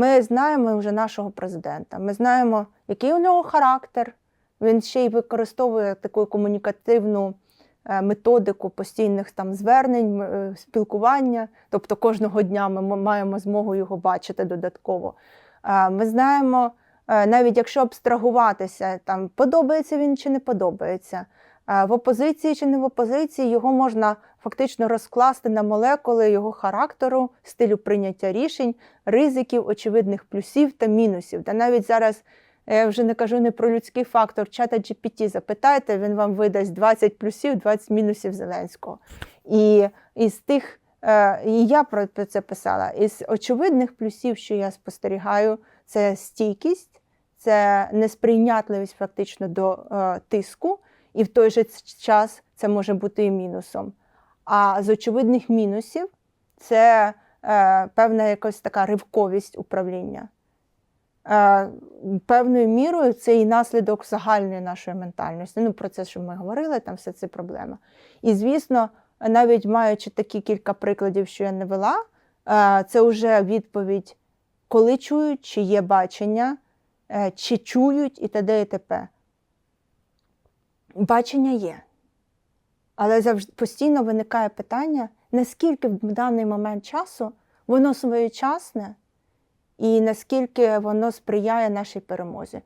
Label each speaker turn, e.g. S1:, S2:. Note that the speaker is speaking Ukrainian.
S1: Ми знаємо вже нашого президента. Ми знаємо, який у нього характер. Він ще й використовує таку комунікативну е, методику постійних там звернень, е, спілкування. Тобто кожного дня ми маємо змогу його бачити додатково. Е, Ми знаємо, навіть якщо абстрагуватися, там подобається він чи не подобається. В опозиції чи не в опозиції його можна фактично розкласти на молекули його характеру, стилю прийняття рішень, ризиків, очевидних плюсів та мінусів. Та навіть зараз е, я вже не кажу не про людський фактор, чата GPT запитайте, він вам видасть 20 плюсів, 20 мінусів Зеленського. І із тих, е, і я про про це писала, із очевидних плюсів, що я спостерігаю, це стійкість, це несприйнятливість фактично до е, тиску, і в той же час це може бути і мінусом. А з очевидних мінусів це е, певна якась така ривковість управління. Е, певною мірою це і наслідок загальної нашої ментальності. Ну, про це, що ми говорили, там все це проблема. І, звісно, навіть маючи такі кілька прикладів, що я навела, е, це вже відповідь, коли чують, чи є бачення, е, чи чують і т.д. і т.п. Бачення є. Але завжди постійно виникає питання, наскільки в даний момент часу воно своєчасне і наскільки воно сприяє нашій перемозі.